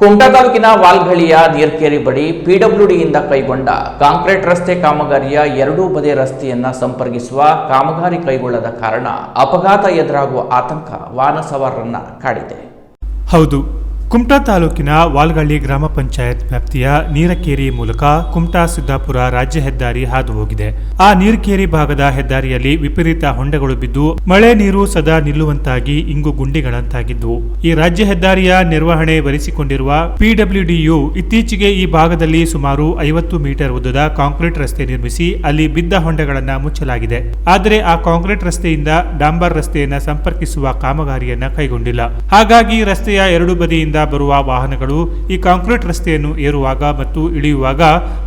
ಕುಮಟಾ ತಾಲೂಕಿನ ವಾಲ್ಘಳಿಯ ನೀರ್ಕೇರಿ ಬಳಿ ಪಿಡಬ್ಲ್ಯೂಡಿಯಿಂದ ಕೈಗೊಂಡ ಕಾಂಕ್ರೀಟ್ ರಸ್ತೆ ಕಾಮಗಾರಿಯ ಎರಡೂ ಬದಿಯ ರಸ್ತೆಯನ್ನ ಸಂಪರ್ಕಿಸುವ ಕಾಮಗಾರಿ ಕೈಗೊಳ್ಳದ ಕಾರಣ ಅಪಘಾತ ಎದುರಾಗುವ ಆತಂಕ ವಾಹನ ಸವಾರರನ್ನ ಕಾಡಿದೆ. ಹೌದು. ಕುಮಟಾ ತಾಲೂಕಿನ ವಾಲ್ಗಳ್ಳಿ ಗ್ರಾಮ ಪಂಚಾಯತ್ ವ್ಯಾಪ್ತಿಯ ನೀರಕೇರಿ ಮೂಲಕ ಕುಮಟಾ ಸಿದ್ದಾಪುರ ರಾಜ್ಯ ಹೆದ್ದಾರಿ ಹಾದು ಹೋಗಿದೆ ಆ ನೀರಕೇರಿ ಭಾಗದ ಹೆದ್ದಾರಿಯಲ್ಲಿ ವಿಪರೀತ ಹೊಂಡಗಳು ಬಿದ್ದು ಮಳೆ ನೀರು ಸದಾ ನಿಲ್ಲುವಂತಾಗಿ ಇಂಗು ಗುಂಡಿಗಳಂತಾಗಿದ್ವು ಈ ರಾಜ್ಯ ಹೆದ್ದಾರಿಯ ನಿರ್ವಹಣೆ ವಹಿಸಿಕೊಂಡಿರುವ ಪಿಡಬ್ಲ್ಯೂಡಿಯು ಇತ್ತೀಚೆಗೆ ಈ ಭಾಗದಲ್ಲಿ ಸುಮಾರು ಐವತ್ತು ಮೀಟರ್ ಉದ್ದದ ಕಾಂಕ್ರೀಟ್ ರಸ್ತೆ ನಿರ್ಮಿಸಿ ಅಲ್ಲಿ ಬಿದ್ದ ಹೊಂಡಗಳನ್ನು ಮುಚ್ಚಲಾಗಿದೆ. ಆದರೆ ಆ ಕಾಂಕ್ರೀಟ್ ರಸ್ತೆಯಿಂದ ಡಾಂಬರ್ ರಸ್ತೆಯನ್ನು ಸಂಪರ್ಕಿಸುವ ಕಾಮಗಾರಿಯನ್ನ ಕೈಗೊಂಡಿಲ್ಲ. ಹಾಗಾಗಿ ರಸ್ತೆಯ ಎರಡು ಬದಿಯಿಂದ ಬರುವ ವಾಹನಗಳು ಈ ಕಾಂಕ್ರೀಟ್ ರಸ್ತೆಯನ್ನು ಏರುವಾಗ ಮತ್ತು ಇಳಿಯುವಾಗ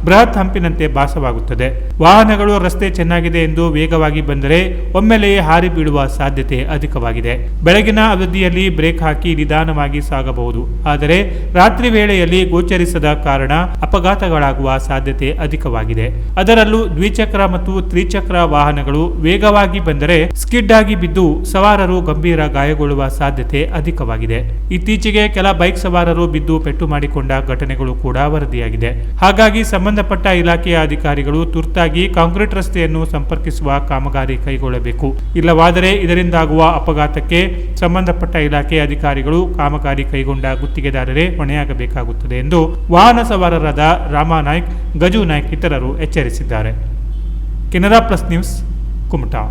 ಬೃಹತ್ ಹಂಪಿನಂತೆ ಭಾಸವಾಗುತ್ತದೆ. ವಾಹನಗಳು ರಸ್ತೆ ಚೆನ್ನಾಗಿದೆ ಎಂದು ವೇಗವಾಗಿ ಬಂದರೆ ಒಮ್ಮೆಲೆಯೇ ಹಾರಿ ಬೀಳುವ ಸಾಧ್ಯತೆ ಅಧಿಕವಾಗಿದೆ. ಬೆಳಗಿನ ಅವಧಿಯಲ್ಲಿ ಬ್ರೇಕ್ ಹಾಕಿ ನಿಧಾನವಾಗಿ ಸಾಗಬಹುದು. ಆದರೆ ರಾತ್ರಿ ವೇಳೆಯಲ್ಲಿ ಗೋಚರಿಸದ ಕಾರಣ ಅಪಘಾತಗಳಾಗುವ ಸಾಧ್ಯತೆ ಅಧಿಕವಾಗಿದೆ. ಅದರಲ್ಲೂ ದ್ವಿಚಕ್ರ ಮತ್ತು ತ್ರಿಚಕ್ರ ವಾಹನಗಳು ವೇಗವಾಗಿ ಬಂದರೆ ಸ್ಕಿಡ್ ಆಗಿ ಬಿದ್ದು ಸವಾರರು ಗಂಭೀರ ಗಾಯಗೊಳ್ಳುವ ಸಾಧ್ಯತೆ ಅಧಿಕವಾಗಿದೆ. ಇತ್ತೀಚೆಗೆ ಕೆಲ ಬೈಕ್ ಸವಾರರು ಬಿದ್ದು ಪೆಟ್ಟು ಮಾಡಿಕೊಂಡ ಘಟನೆಗಳು ಕೂಡ ವರದಿಯಾಗಿದೆ. ಹಾಗಾಗಿ ಸಂಬಂಧಪಟ್ಟ ಇಲಾಖೆಯ ಅಧಿಕಾರಿಗಳು ತುರ್ತಾಗಿ ಕಾಂಕ್ರೀಟ್ ರಸ್ತೆಯನ್ನು ಸಂಪರ್ಕಿಸುವ ಕಾಮಗಾರಿ ಕೈಗೊಳ್ಳಬೇಕು. ಇಲ್ಲವಾದರೆ ಇದರಿಂದಾಗುವ ಅಪಘಾತಕ್ಕೆ ಸಂಬಂಧಪಟ್ಟ ಇಲಾಖೆ ಅಧಿಕಾರಿಗಳು ಕಾಮಗಾರಿ ಕೈಗೊಂಡ ಗುತ್ತಿಗೆದಾರರೇ ಹೊಣೆಯಾಗಬೇಕಾಗುತ್ತದೆ ಎಂದು ವಾಹನ ಸವಾರರಾದ ರಾಮಾ ನಾಯ್ಕ್, ಗಜು ನಾಯ್ಕ್ ಇತರರು ಎಚ್ಚರಿಸಿದ್ದಾರೆ. Canara plus news, Kumta.